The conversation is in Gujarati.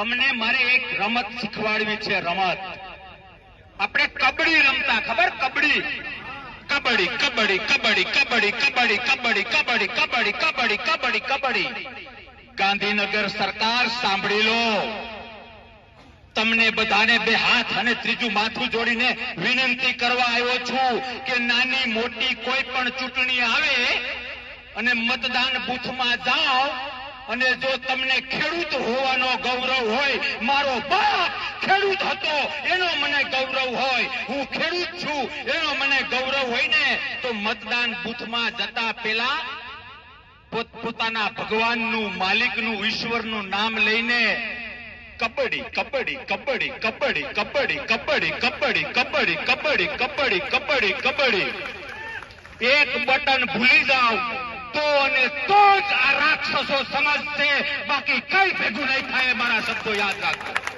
તમને મારે એક રમત શીખવાડવી છે રમત આપણે કબડ્ડી રમતા ખબર કબડ્ડી કબડ્ડી કબડ્ડી કબડ્ડી કબડ્ડી કબડ્ડી કબડ્ડી કબડ્ડી કબડ્ડી કબડ્ડી કબડ્ડી કબડ્ડી ગાંધીનગર સરકાર સાંભળી લો તમને બધાને બે હાથ અને ત્રીજું માથું જોડીને વિનંતી કરવા આવ્યો છું કે નાની મોટી કોઈ પણ ચૂંટણી આવે અને મતદાન બુથમાં જાઓ અને જો તમને ખેડૂત હોવાનો ગૌરવ હોય મારો બાપ ખેડૂત હતો એનો મને ગૌરવ હોય હું ખેડૂત છું એનો મને ગૌરવ હોય ને તો મતદાન બુથમાં જતા પહેલા પોતપોતાના ભગવાનનું માલિકનું ઈશ્વરનું નામ લઈને કબડ્ડી કબડ્ડી કબડ્ડી કબડ્ડી કબડ્ડી કબડ્ડી કબડ્ડી કબડ્ડી કબડ્ડી કબડ્ડી કબડ્ડી કબડ્ડી એક બટન ભૂલી જાવ તો અને તો જ આ રાક્ષસો સમજશે બાકી કઈ ભેગું નહીં થાય મારા શબ્દો યાદ રાખજો.